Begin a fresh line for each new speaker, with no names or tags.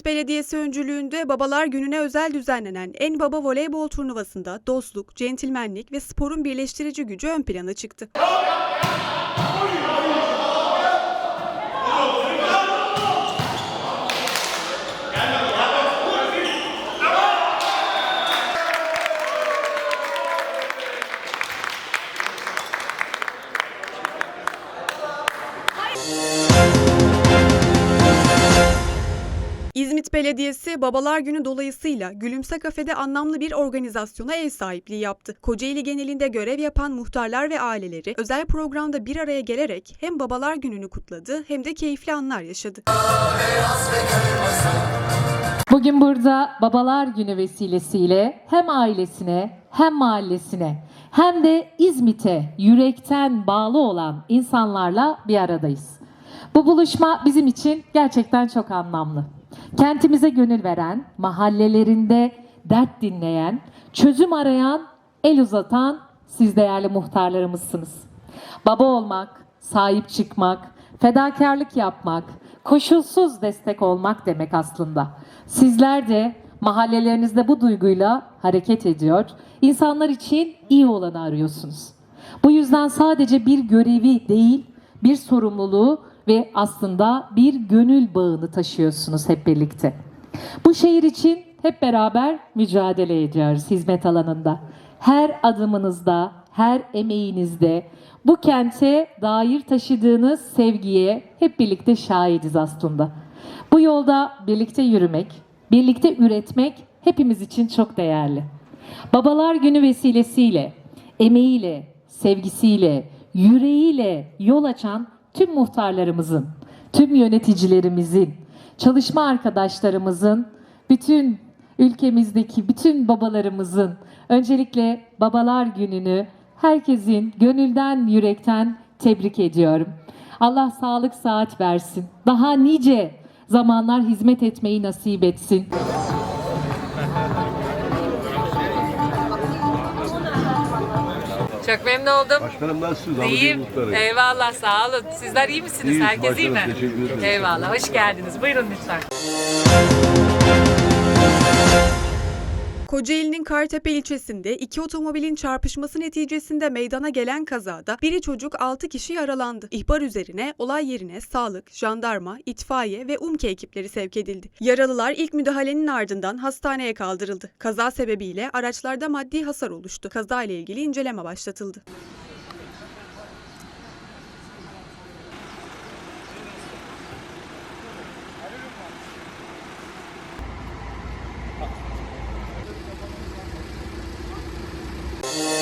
İzmit Belediyesi öncülüğünde Babalar Günü'ne özel düzenlenen En Baba Voleybol Turnuvası'nda dostluk, centilmenlik ve sporun birleştirici gücü ön plana çıktı. İzmit Belediyesi Babalar Günü dolayısıyla Gülümse Kafe'de anlamlı bir organizasyona ev sahipliği yaptı. Kocaeli genelinde görev yapan muhtarlar ve aileleri özel programda bir araya gelerek hem Babalar Günü'nü kutladı hem de keyifli anlar yaşadı.
Bugün burada Babalar Günü vesilesiyle hem ailesine hem mahallesine hem de İzmit'e yürekten bağlı olan insanlarla bir aradayız. Bu buluşma bizim için gerçekten çok anlamlı. Kentimize gönül veren, mahallelerinde dert dinleyen, çözüm arayan, el uzatan siz değerli muhtarlarımızsınız. Baba olmak, sahip çıkmak, fedakarlık yapmak, koşulsuz destek olmak demek aslında. Sizler de mahallelerinizde bu duyguyla hareket ediyor, insanlar için iyi olanı arıyorsunuz. Bu yüzden sadece bir görevi değil, bir sorumluluğu ve aslında bir gönül bağını taşıyorsunuz hep birlikte. Bu şehir için hep beraber mücadele ediyoruz hizmet alanında. Her adımınızda, her emeğinizde bu kente dair taşıdığınız sevgiye hep birlikte şahidiz aslında. Bu yolda birlikte yürümek, birlikte üretmek hepimiz için çok değerli. Babalar Günü vesilesiyle, emeğiyle, sevgisiyle, yüreğiyle yol açan tüm muhtarlarımızın, tüm yöneticilerimizin, çalışma arkadaşlarımızın, bütün ülkemizdeki bütün babalarımızın öncelikle Babalar Günü'nü herkesin gönülden, yürekten tebrik ediyorum. Allah sağlık saat versin. Daha nice zamanlar hizmet etmeyi nasip etsin.
Çok memnun oldum.
Başkanım nasılsınız?
İyiyim. Eyvallah sağ olun. Sizler iyi misiniz?
İyiyiz
Herkes iyi mi?
başkanım, teşekkür ederim.
Eyvallah. Hoş geldiniz. Buyurun lütfen.
Kocaeli'nin Kartepe ilçesinde iki otomobilin çarpışması neticesinde meydana gelen kazada biri çocuk 6 kişi yaralandı. İhbar üzerine olay yerine sağlık, jandarma, itfaiye ve UMKE ekipleri sevk edildi. Yaralılar ilk müdahalenin ardından hastaneye kaldırıldı. Kaza sebebiyle araçlarda maddi hasar oluştu. Kaza ile ilgili inceleme başlatıldı. Yeah.